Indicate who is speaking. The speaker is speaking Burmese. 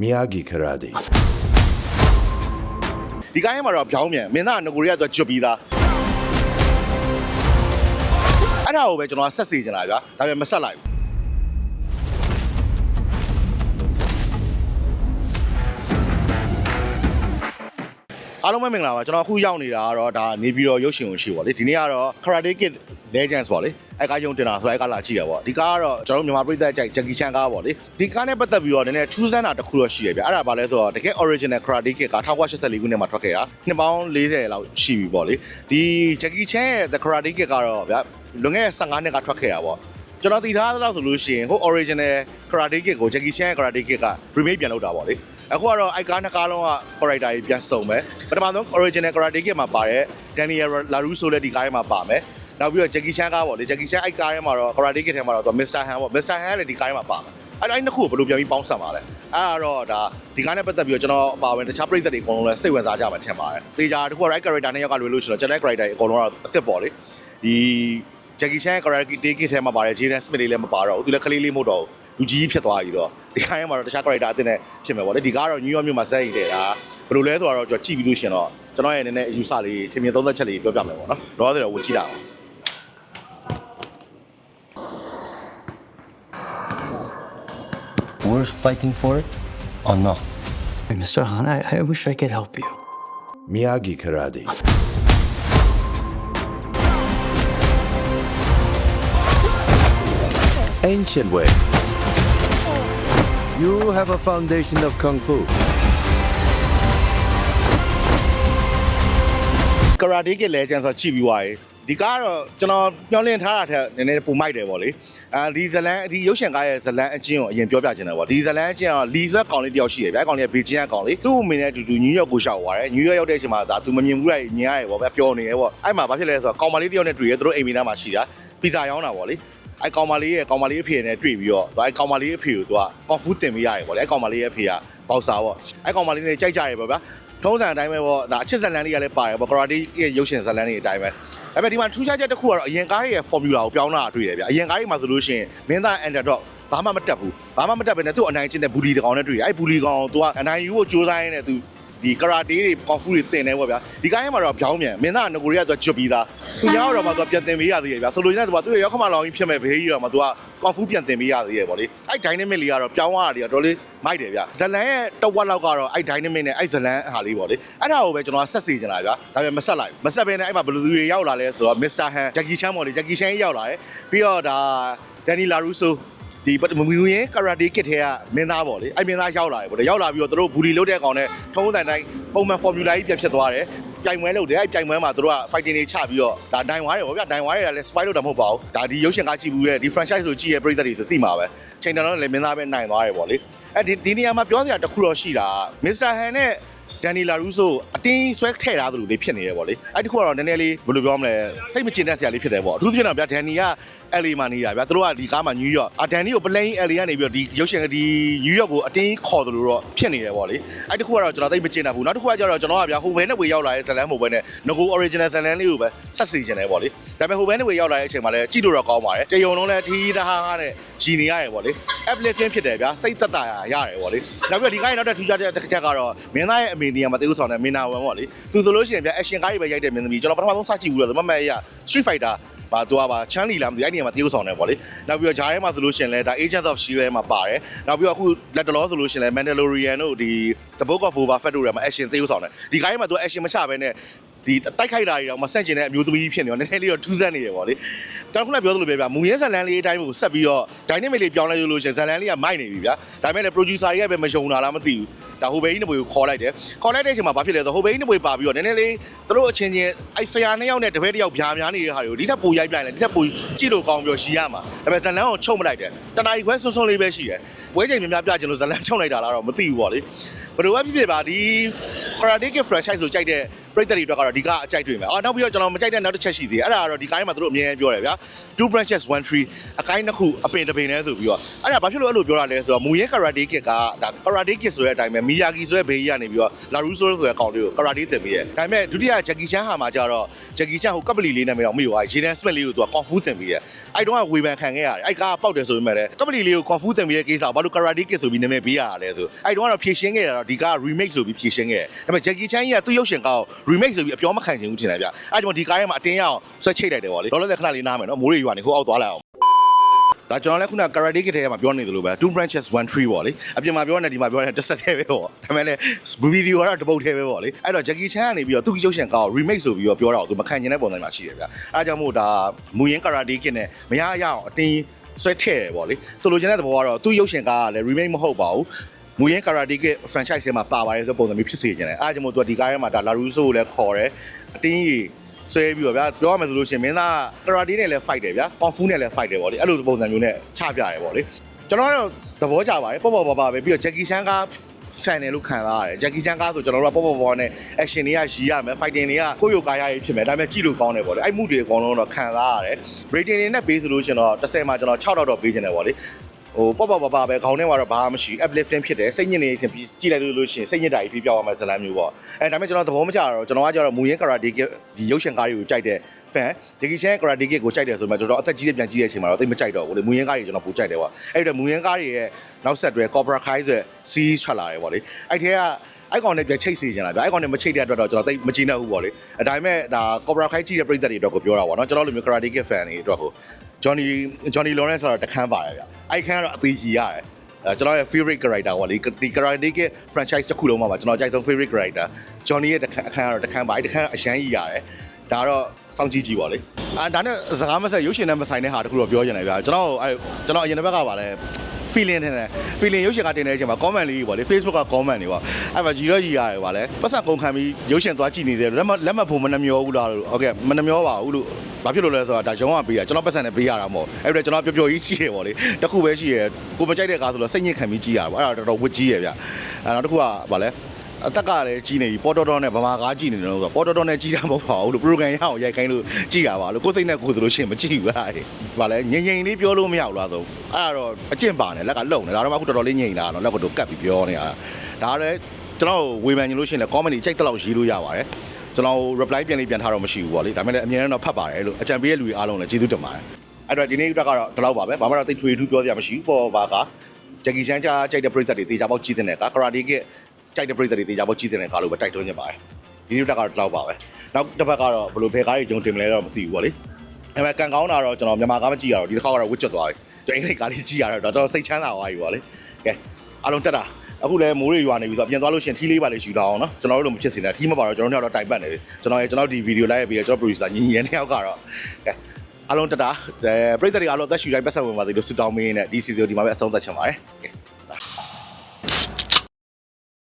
Speaker 1: Miyagi Karate.
Speaker 2: ဒီကိုင်းထဲမှာတော့ပြောင်းမြန်မင်းသားကငကိုရီးယားဆိုကျွတ်ပြီးသားအဲ့ဒါကိုပဲကျွန်တော်ကဆက်စီချင်တာဗျာဒါပေမဲ့မဆက်လိုက်ဘူး အားလုံးပဲမင်္ဂလာပါကျွန်တော်အခုရောက်နေတာကတော့ဒါနေပြည်တော်ရုပ်ရှင်ကိုရှိပါလေဒီနေ့ကတော့ Karate Kid Legends ပေါ့လေအဲကားယုံတင်တာဆိုတော့အဲကားလာကြည့်ရပေါ့ဒီကားကတော့ကျွန်တော်တို့မြန်မာပြည်သက်အကြိုက် Jackie Chan ကားပေါ့လေဒီကားနဲ့ပတ်သက်ပြီးတော့နည်းနည်းထူးဆန်းတာတစ်ခုတော့ရှိရဗျအဲ့ဒါဘာလဲဆိုတော့တကယ် original Karate Kid က1984ခုနှစ်မှာထွက်ခဲ့တာနှစ်ပေါင်း40လောက်ရှိပြီပေါ့လေဒီ Jackie Chan ရဲ့ The Karate Kid ကတော့ဗျလွန်ခဲ့တဲ့15နှစ်ကထွက်ခဲ့တာပေါ့ကျွန်တော်သိထားသလောက်ဆိုလို့ရှိရင်ဟို original Karate Kid ကို Jackie Chan ရဲ့ Karate Kid က remake ပြန်လုပ်တာပေါ့လေ အခုကတော့အိုက်ကားနှစ်ကားလုံးက character ကြီးပြန်စုံမယ်ပထမဆုံး original Karate Kid မှာပါတဲ့ Daniel LaRusso လည်းဒီကားထဲမှာပါမယ်နောက်ပြီးတော့ Jackie Chan ကားပေါ့လေ Jackie Chan အိုက်ကားထဲမှာတော့ Karate Kid ထဲမှာတော့သူ Mr. Han ပေါ့ Mr. Han လည်းဒီကားထဲမှာပါမယ်အဲ့ဒါအဲ့နှစ်ခုကိုဘယ်လိုပြန်ပြီးပေါင်းစပ်မှာလဲအဲ့ဒါတော့ဒါဒီကားနဲ့ပတ်သက်ပြီးတော့ကျွန်တော်ပါဝင်တခြားပရိသတ်တွေအကုန်လုံးလည်းစိတ်ဝင်စားကြမှာထင်ပါတယ်တေချာတခုက right character နဲ့ရောက်ကလွယ်လို့ရှိတော့ကျွန်တော် character တွေအကုန်လုံးကတော့အစ်စ်ပေါ့လေဒီ Jackie Chan ရဲ့ Karate Kid ထဲမှာပါတယ် Jaden Smith လေးလည်းမပါတော့ဘူးသူလည်းကလေးလေးမဟုတ်တော့ဘူးလူကြီးဖြစ်သွားပြီတော့ ဒီခိုင်းမှာတော့တခြား character အသစ်နဲ့ဖြစ်မယ်ပေါ့လေဒီကားကတော့ New York မြို့မှာစက်ရင်တဲ့ဒါဘယ်လိုလဲဆိုတော့ကျွန်တော်ကြည့်ပြီးလို့ရှင်တော့ကျွန်တော်ရဲ့နည်းနည်းအယူဆလေးထင်မြင်သုံးသက်ချက်လေးပြောပြမယ်ပေါ့နော်တော့ဆိုတော့ဝင်ကြည့်တာအောင်
Speaker 3: Worth fighting for it or not?
Speaker 4: Hey, Mr. Han, I, I wish I could help you.
Speaker 1: Miyagi Karate. Ancient way. You have a foundation of Kung Fu.
Speaker 2: Karate Kid Legend ဆိုတော့ကြည့်ပြီးသွားပြီဒီကားကတော့ကျွန်တော်မျှော်လင့်ထားတာထက်နည်းနည်းပုံမိုက်တယ်ပေါ့လေအဲဒီဇလန်ဒီရုပ်ရှင်ကားရဲ့ဇလန်အချင်းကိုအရင်ပြောပြချင်တယ်ပေါ့ဒီဇလန်အချင်းကလီဆွဲကောင်လေးတယောက်ရှိတယ်ဗျာကောင်လေးကဘေကျင်းကကောင်လေးသူ့အမေနဲ့အတူတူနယူးယောက်ကိုရှောက်သွားတယ်နယူးယောက်ရောက်တဲ့အချိန်မှာဒါသူမမြင်ဘူးလိုက်မြင်ရတယ်ပေါ့ဗျာပျော်နေတယ်ပေါ့အဲ့မှာဘာဖြစ်လဲဆိုတော့ကောင်မလေးတယောက်နဲ့တွေ့ရသူတို့အိမ်မီနားမှာရှိတာပီဇာရောင်းတာပေါ့လေ အဲ့ကောင်မလေးရဲ့ကောင်မလေးအဖေနဲ့တွေ့ပြီးတော့သူအဲ့ကောင်မလေးအဖေကိုသူကကွန်ဖူးတင်ပေးရတယ်ပေါ့လေအဲ့ကောင်မလေးရဲ့အဖေကပေါက်စာပေါ့အဲ့ကောင်မလေးနဲ့ကြိုက်ကြရပေါ့ဗျာထုံးစံအတိုင်းပဲပေါ့ဒါအချစ်ဇလန်လေးကလည်းပါတယ်ပေါ့ကရာတီရဲ့ရုပ်ရှင်ဇလန်လေးအတိုင်းပဲဒါပေမဲ့ဒီမှာထူးခြားချက်တစ်ခုကတော့အရင်ကားရဲ့ formula ကိုပြောင်းလာတာတွေ့တယ်ဗျအရင်ကားတွေမှာဆိုလို့ရှိရင်မင်းသား underdog ဘာမှမတက်ဘူးဘာမှမတက်ဘဲနဲ့သူ့အနိုင်ကျင့်တဲ့ဘူလီတကောင်နဲ့တွေ့တယ်အဲ့ဘူလီကောင်ကိုသူကအနိုင်ယူဖို့ကြိုးစားရင်းနဲ့သူ ဒီကရာတေးတွေကော်ဖူတွေတင်နေပေါ့ဗျာဒီကိုင်းထဲမှာတော့ပြောင်းမြန်မင်းသားကငကိုရီးယားသူကျွတ်ပြီးသားသူညောင်းတော့မှသူပြန်တင်ပေးရသေးတယ်ဗျာဆိုလိုချင်တဲ့သူကသူ့ရဲ့ရောက်ခမလောင်ကြီးဖြစ်မဲ့ဘေးကြီးတော့မှသူကကော်ဖူပြန်တင်ပေးရသေးတယ်ပေါ့လေအဲ့ dynamic လေးကတော့ပြောင်းသွားတာတွေကတော့လေမိုက်တယ်ဗျဇလန်ရဲ့တဝက်လောက်ကတော့အဲ့ dynamic နဲ့အဲ့ဇလန်ဟာလေးပေါ့လေအဲ့ဒါကိုပဲကျွန်တော်ကဆက်စီချင်တာဗျာဒါပေမဲ့မဆက်လိုက်ဘူးမဆက်ဘဲနဲ့အဲ့မှာဘယ်လိုသူတွေရောက်လာလဲဆိုတော့ Mr. Han Jackie Chan ပေါ့လေ Jackie Chan ရောက်လာတယ်ပြီးတော့ဒါ Danny LaRusso ဒီမမူရင်း karate kid ထဲကမင်းသားပေါ့လေအဲ့မင်းသားရောက်လာတယ်ပေါ့လေရောက်လာပြီးတော့သူတို့ဘူလီလုပ်တဲ့ကောင်နဲ့ထုံးစံတိုင်းပုံမှန် formula ကြီးပြန်ဖြစ်သွားတယ်ပြိုင်ပွဲလုပ်တယ်အဲ့ပြိုင်ပွဲမှာသူတို့က fighting တွေချပြီးတော့ဒါနိုင်သွားတယ်ပေါ့ဗျာနိုင်သွားတယ်လည်း spy လုပ်တာမဟုတ်ပါဘူးဒါဒီရုပ်ရှင်ကကြည့်ဘူးတဲ့ဒီ franchise ကိုကြည့်ရပြည်သက်တွေဆိုသိမှာပဲချိန်တန်တော့လည်းမင်းသားပဲနိုင်သွားတယ်ပေါ့လေအဲ့ဒီဒီနေရာမှာပြောစရာတစ်ခုတော့ရှိတာ Mr. Han နဲ့ ဒန်နီလာရူဆိုအတင်းဆွဲထည့်ထားသလိုလေးဖြစ်နေရပေါ့လေအဲ့ဒီခုကတော့နည်းနည်းလေးဘယ်လိုပြောမလဲစိတ်မကျင်တတ်စရာလေးဖြစ်တယ်ပေါ့အထူးသဖြင့်တော့ဗျာဒန်နီက LA မှာနေတာဗျာသူတို့ကဒီကားမှာနယူးယောက်အဒန်နီကိုပလိန် LA ကနေပြီးတော့ဒီရုပ်ရှင်ကဒီနယူးယောက်ကိုအတင်းခေါ်သလိုတော့ဖြစ်နေတယ်ပေါ့လေအဲ့ဒီခုကတော့ကျွန်တော်သိမကျင်တတ်ဘူးနောက်တစ်ခုကကျတော့ကျွန်တော်ကဗျာဟိုဘဲနဲ့ဝေရောက်လာတဲ့ဇလန်မဟုတ်ဘဲနဲ့ငကို original ဇလန်လေးကိုပဲဆက်စီကျင်တယ်ပေါ့လေဒါပေမဲ့ဟိုဘဲနဲ့ဝေရောက်လာတဲ့အချိန်မှာလည်းကြည့်လို့တော့ကောင်းပါတယ်တယုံလုံးလည်းထီးတဟားကား နဲ့ဂျီနေရတယ်ပေါ့လေ uplifting ဖြစ်တယ်ဗျာစိတ်သက်သာရတယ်ပေါ့လေနောက်ပြီးတော့ဒီကားရဲ့နောက်တစ်ထူးခြားတဲ့တစ်ချက်ကတော့မင်းသားရဲ့အမေနေရာမှာတေးဥဆောင်တဲ့မင်းနာဝန်ပေါ့လေသူဆိုလို့ရှိရင်ဗျာ action ကားတွေပဲရိုက်တဲ့မင်းသမီးကျွန်တော်ပထမဆုံးစကြည့်ဘူးတော့မမတ်ရ Street Fighter ဘာသူကပါချမ်းလီလာမသိအဲ့ဒီနေရာမှာတေးဥဆောင်တယ်ပေါ့လေနောက်ပြီးတော့ဂျားထဲမှာဆိုလို့ရှိရင်လည်းဒါ Agents of Shield ထဲမှာပါတယ်နောက်ပြီးတော့အခုလက်တလောဆိုလို့ရှိရင်လည်း Mandalorian တို့ဒီ The Book of Boba Fett တို့ထဲမှာ action တေးဥဆောင်တယ်ဒီကားထဲမှာသူ action မချဘဲနဲ့ ဒီတိုက်ခိုက်တာတွေတော့မဆန့်ကျင်တဲ့အမျိုးသမီးဖြစ်နေတော့နည်းနည်းလေးတော့ထူးဆန်းနေရပေါ့လေ။တောင်ခုနပြောသလိုပဲဗျာမူရဲဇလန်လေးအတိုင်းကိုဆက်ပြီးတော့ dynamic လေးပြောင်းလဲလို့ရှိရင်ဇလန်လေးကမိုက်နေပြီဗျာ။ဒါပေမဲ့လည်း producer တွေကပဲမယုံတာလားမသိဘူး။ဒါဟိုဘဲကြီးနဘွေကိုခေါ်လိုက်တယ်။ခေါ်လိုက်တဲ့အချိန်မှာဘာဖြစ်လဲဆိုဟိုဘဲကြီးနဘွေပါပြီးတော့နည်းနည်းလေးသူတို့အချင်းချင်းအဲ့ဆရာနှစ်ယောက်နဲ့တပည့်တစ်ယောက်ဗျာများနေတဲ့ဟာတွေကိုဒီထက်ပိုရိုက်ပြလိုက်တယ်ဒီထက်ပိုကြည့်လို့ကောင်းပြီးတော့ရှီရမှာ။ဒါပေမဲ့ဇလန်ကိုချုပ်မလိုက်တယ်။တနားကြီးခွဲဆွန်းဆွန်းလေးပဲရှိတယ်။ဝဲချိန်များများပြချင်လို့ဇလန်ချုပ်လိုက်တာလားတော့မသိဘူးပေါ့လေ။ဘယ်လိုပဲဖြစ်ဖြစ်ပါဒီ Karate Kid franchise ကိုကြိုက်တဲ့ပရိသတ်တွေအတွက်ကတော့ဒီကားအကြိုက်တွေ့မယ်အော်နောက်ပြီးတော့ကျွန်တော်မကြိုက်တဲ့နောက်တစ်ချက်ရှိသေးတယ်အဲ့ဒါကတော့ဒီကားထဲမှာသူတို့အမြဲတမ်းပြောတယ်ဗျာ2 branches 1 tree အကိုင်းတစ်ခုအပင်တစ်ပင်နဲ့ဆိုပြီးတော့အဲ့ဒါဘာဖြစ်လို့အဲ့လိုပြောတာလဲဆိုတော့မူရဲ karate kid ကဒါ karate kid ဆိုတဲ့အတိုင်းပဲမီယာဂီဆိုတဲ့ဘေးကြီးကနေပြီးတော့ laruso ဆိုတဲ့ကောင်လေးကို karate သင်ပေးရဲ့ဒါပေမဲ့ဒုတိယ jackie chan ဟာမှာကျတော့ jackie chan ဟိုကပလီလေးနဲ့မတော့မိသွားရေဒန် smith လေးကိုသူက kung fu သင်ပေးရဲ့အဲ့တုန်းကဝေဖန်ခံခဲ့ရတယ်အဲ့ကားပေါက်တယ်ဆိုပေမဲ့လည်းကပလီလေးကို kung fu သင်ပေးရဲ့ကိစ္စကိုဘာလို့ karate kid ဆိုပြီးနာမည်ပေးရတာလဲဆိုအဲ့တုန်းကတော့ဖြည့်ရှင်းခဲ့တာတော့ဒီကား remake ဆိုပြီးဖြည့်ရှင်းခဲ့တယ်ဒါပေမဲ့ jackie chan ကြီးကသူ့ရုပ်ရှင်ကားကို remake ဆိုပြီးအပြောမခံချင်ဘူးထင်တယ်ဗျအဲ့ကြောင့်ဒီကားထဲမှာအတင်းရအောင်ဆွဲချိတ်လိုက်တယ်ပေါ့လေလောလောဆယ်ခဏလေးနားမယ်နော်မိုးရေရွာနေခိုးအောက်သွားလိုက်အောင်ဒါကျွန်တော်လည်းခုန karate kid ထဲမှာပြောနေသလိုပဲ two branches one tree ပေါ့လေအပြင်မှာပြောနေဒီမှာပြောနေတစ်ဆက်တည်းပဲပေါ့ဒါပေမဲ့လည်း video ကတော့တပုတ်တည်းပဲပေါ့လေအဲ့တော့ Jackie Chan ကနေပြီးတော့သူ့ရုပ်ရှင်ကောက် remake ဆိုပြီးတော့ပြောတာကိုသူမခံကျင်တဲ့ပုံစံမှာရှိတယ်ဗျအဲ့ဒါကြောင့်မို့ဒါမူရင်း karate kid နဲ့မရရအောင်အတင်းဆွဲထည့်တယ်ပေါ့လေဆိုလိုချင်တဲ့သဘောကတော့သူ့ရုပ်ရှင်ကားကလည်း remake မဟုတ်ပါဘူး မူရင်း karate kid franchise ထဲမှာပါပါတယ်ဆိုပုံစံမျိုးဖြစ်စေချင်တယ်အားကြောင့်မို့သူကဒီကားထဲမှာဒါ Laruso ကိုလည်းခေါ်တယ်အတင်းကြီးဆွဲပြီးတော့ဗျာပြောရမယ်ဆိုလို့ရှိရင်မင်းသား karate နဲ့လည်း fight တယ်ဗျာ kung fu နဲ့လည်း fight တယ်ပေါ့လေအဲ့လိုပုံစံမျိုးနဲ့ချပြတယ်ပေါ့လေကျွန်တော်ကတော့သဘောကျပါတယ်ပေါ့ပေါ့ပါပါပဲပြီးတော့ Jackie Chan ကဆန်တယ်လို့ခံစားရတယ် Jackie Chan ကဆိုကျွန်တော်တို့ကပေါ့ပေါ့ပါပါနဲ့ action တွေကရီရမယ် fighting တွေကကိုယ့်ရုပ်ကာယရေးဖြစ်မယ်ဒါပေမဲ့ကြည့်လို့ကောင်းတယ်ပေါ့လေအဲ့မှုတွေအကုန်လုံးတော့ခံစားရတယ် rating တွေနဲ့ပေးဆိုလို့ရှိရင်တော့10မှာကျွန်တော်6တော့တော့ပေးချင်တယ်ပေါ့လေ ဟိုပေါ့ပေါ့ပါပါပဲခေါင်းထဲမှာတော့ဘာမှမရှိ uplifting ဖြစ်တယ်စိတ်ညစ်နေချင်းပြီးကြည့်လိုက်လို့လို့ရှိရင်စိတ်ညစ်တာကြီးပြီးပြောင်းသွားမှဇလန်းမျိုးပေါ့အဲဒါပေမဲ့ကျွန်တော်သဘောမကျတော့ကျွန်တော်ကကျတော့မူရင်း karate ဒီရုပ်ရှင်ကားတွေကိုကြိုက်တဲ့ fan Jackie Chan karate kid ကိုကြိုက်တယ်ဆိုမှကျွန်တော်အသက်ကြီးတဲ့ပြန်ကြည့်တဲ့အချိန်မှာတော့သိမကြိုက်တော့ဘူးလေမူရင်းကားတွေကျွန်တော်ပိုကြိုက်တယ်ပေါ့အဲ့တော့မူရင်းကားတွေရဲ့နောက်ဆက်တွဲ Cobra Kai ဆိုတဲ့ series ထွက်လာတယ်ပေါ့လေအဲ့ထဲကအဲ့ကောင်နဲ့ပြန်ချိတ်စီချင်တာဗျအဲ့ကောင်နဲ့မချိတ်တဲ့အတွက်တော့ကျွန်တော်သိမချိနေဘူးပေါ့လေအဲဒါပေမဲ့ဒါ Cobra Kai ကြည့်တဲ့ပရိသတ်တွေအတွက်ကိုပြောတာပေါ့နော်ကျွန်တော်လိုမျိုး karate kid fan တွေအတွက်ကို Johnny Johnny Lawrence ဆိုတော့တခန်းပါတယ်ဗျအဲ့ခန်းကတော့အသေးကြီးရတယ်အဲကျွန်တော်ရဲ့ favorite character ပေါ့လေဒီ karate kid franchise တစ်ခုလုံးမှာပါကျွန်တော်အကြိုက်ဆုံး favorite character Johnny ရဲ့တခန်းအခန်းကတော့တခန်းပါအဲ့တခန်းအရန်ကြီးရတယ်ဒါတော့စောင့်ကြည့်ကြည့်ပါလေအာဒါနဲ့စကားမဆက်ရုပ်ရှင်နဲ့မဆိုင်တဲ့ဟာတခုတော့ပြောချင်တယ်ဗျာကျွန်တော်အဲကျွန်တော်အရင်တစ်ဘက်ကပါလဲ feeling ထင်တယ် feeling ရုပ်ရှင်ကတင်တဲ့အချိန်မှာ comment လေးပေါ့လေ Facebook က comment တွေပေါ့အဲ့မှာကြည်တော့ကြည်ရတယ်ပါလေပတ်သက်ကုန်ခံပြီးရုပ်ရှင်သွားကြည့်နေတယ်လက်မလက်မဖို့မနှမျောဘူးလားလို့ဟုတ်ကဲ့မနှမျောပါဘူးလို့ဘာဖြစ်လို့လဲဆိုတော့ဒါရုံးကပေးတာကျွန်တော်ပတ်စံနဲ့ပေးရတာမဟုတ်အဲ့ဒါကျွန်တော်ပျော်ပျော်ကြီးကြည့်ရပေါ့လေတခုပဲရှိရကိုမကြိုက်တဲ့ကားဆိုတော့စိတ်ညစ်ခံပြီးကြည့်ရပါအဲ့ဒါတော်တော်ဝစ်ကြီးရဗျအဲ့နောက်တစ်ခုကဗာလဲ အသက်ကလည်းကြီးနေပြီပေါ်တော်တော်နဲ့ဗမာကားကြီးနေတယ်လို့ဆိုတော့ပေါ်တော်တော်နဲ့ကြီးတာမဟုတ်ပါဘူးလို့ program ရအောင်ရိုက်ခိုင်းလို့ကြီးတာပါလို့ကိုယ်စိတ်နဲ့ကိုယ်ဆိုလို့ရှိရင်မကြည့်ဘူးလားဗာလဲငြိမ်ငြိမ်လေးပြောလို့မရဘူးလားဆိုအဲ့ဒါတော့အကျင့်ပါနဲ့လက်ကလုံနေဒါတော့မှအခုတော်တော်လေးငြိမ်လာတော့လက်ကတော့ကတ်ပြီးပြောနေရတာဒါလည်းကျွန်တော်ဝေဖန်ချင်လို့ရှိရင်လည်း comment ကြိုက်တဲ့လောက်ရေးလို့ရပါတယ်ကျွန်တော် reply ပြန်လေးပြန်ထားတော့မရှိဘူးပေါ့လေဒါပေမဲ့လည်းအမြဲတမ်းတော့ဖတ်ပါတယ်လို့အကြံပေးတဲ့လူတွေအားလုံးလည်းကျေးဇူးတင်ပါတယ်အဲ့တော့ဒီနေ့အတွက်ကတော့ဒီလောက်ပါပဲဘာမှတော့တိတ်ထွေထူးပြောစရာမရှိဘူးပေါ်ပါက Jackie Chan ကြားကြိုက်တဲ့ပရိသတ်တွေတေချာပေါက်ကြည့်တဲ့က Karate Kid ကြို က်တဲ့ပရိသတ်တွေတေချာပေါက်ကြည့်တဲ့ကားလို့ပဲတိုက်တွန်းချင်ပါတယ်ဒီနေ့တက်ကတော့ဒီလောက်ပါပဲနောက်တစ်ပတ်ကတော့ဘယ်လိုဘယ်ကားတွေဂျုံတင်မလဲတော့မသိဘူးပေါ့လေအဲ့မဲ့ကန်ကောင်းတာတော့ကျွန်တော်မြန်မာကားမကြည့်ရတော့ဒီတစ်ခါကတော့ဝစ်ချက်သွားပြီကျွန်တော်အင်္ဂလိပ်ကားလေးကြည့်ရတော့တော်တော်စိတ်ချမ်းသာသွားပြီပေါ့လေကဲအားလုံးတက်တာအခုလည်းမိုးတွေရွာနေပြီဆိုတော့ပြန်သွားလို့ရှင်ထီးလေးပါလေးယူလာအောင်နော်ကျွန်တော်တို့လိုမဖြစ်စေနဲ့ထီးမပါတော့ကျွန်တော်တို့ကတော့တိုင်ပတ်နေပြီကျွန်တော်ရဲ့ကျွန်တော်ဒီဗီဒီယိုလိုက်ရပြီးတော့ကျွန်တော် producer ညီညီရဲ့နှစ်ယောက်ကတော့ကဲအားလုံးတက်တာအဲပရိသတ်တွေအားလုံးအသက်ရှူတိုင်းပတ်ဆက်ဝင်ပါသေးလို့ဆုတောင်းမင်းနဲ့ဒီစီစီကိုဒီမှာပဲအဆုံးသတ်ချင်ပါတယ်